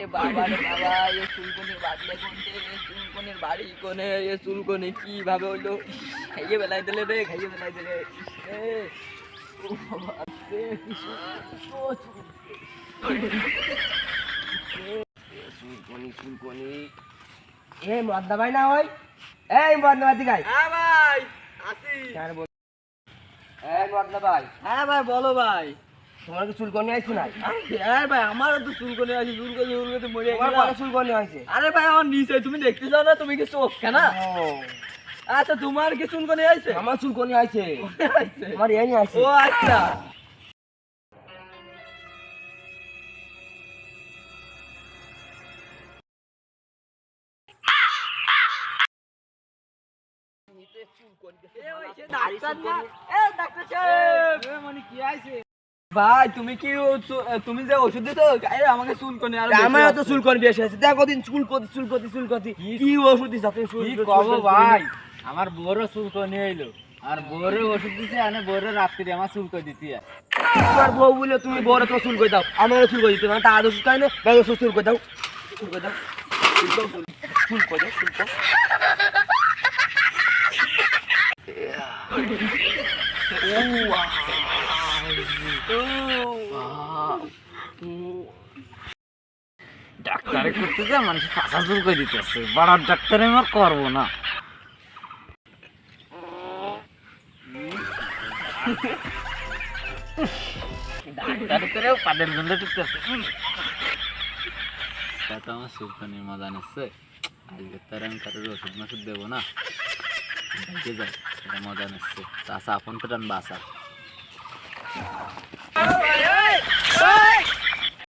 এ বাবা এ চুলকনির বাদলে কোনতে এ চুলকনির বাড়ি কোনে এ চুলকনি কীভাবে হইল খাইয়ে বেলাই দিলে রে খাইয়ে বেলাই দিলে। এ ও বাবা সে কি সু- ও চুল- এ, চুলকনি চুলকনি। এ মদনা ভাই না ওই? এই মদনা ভাই হ্যাঁ ভাই আসি। কার বল। এই ভাই। হ্যাঁ ভাই বলো ভাই। তোমার কি চুলকনি আইছে হ্যাঁ ভাই আমারও তো চুলকনি আছে চুলকনি চুলকনি মরে গেলাম। চুলকনি হয়েছে আরে ভাই আমার নিচে তুমি দেখতে চাও না তুমি কি চোখ কেন? আচ্ছা তোমার কি চুলকনি আছে আমার চুলকনি আইছে। আছে। আমার এই আইছে। ও আচ্ছা। ভাই তুমি কি তুমি যে ওষুধ আরে আমাকে চুলকনি আর আমার তো চুলকনি বেশি আছে দেখো দিন কি ওষুধ দিছ তুমি চুল কি ভাই? আমার এলো আর বউরে ওষুধ দিছে আনে বউরে রাত্রি আমার চুলকো দিতে। তোমার বউ বলে তুমি বড় তো চুল করে দাও আমারও চুল করে দিতে না ওষুধ চুল করে দাও চুল করে দাও চুল দাও, চুল করে করে ডাক্তারে করতে যা, মানুষ পাশা চুলকো দিতেছে। বড় ডাক্তারে আমার করব না। জন্য টিকতেছে। তো আমার মজা নিচ্ছে। আজকে তার আমি কারোর ওষুধ মাসুদ দেবো না। যাই। এটা মজা নিচ্ছে চাষা আপন পেটান বাসা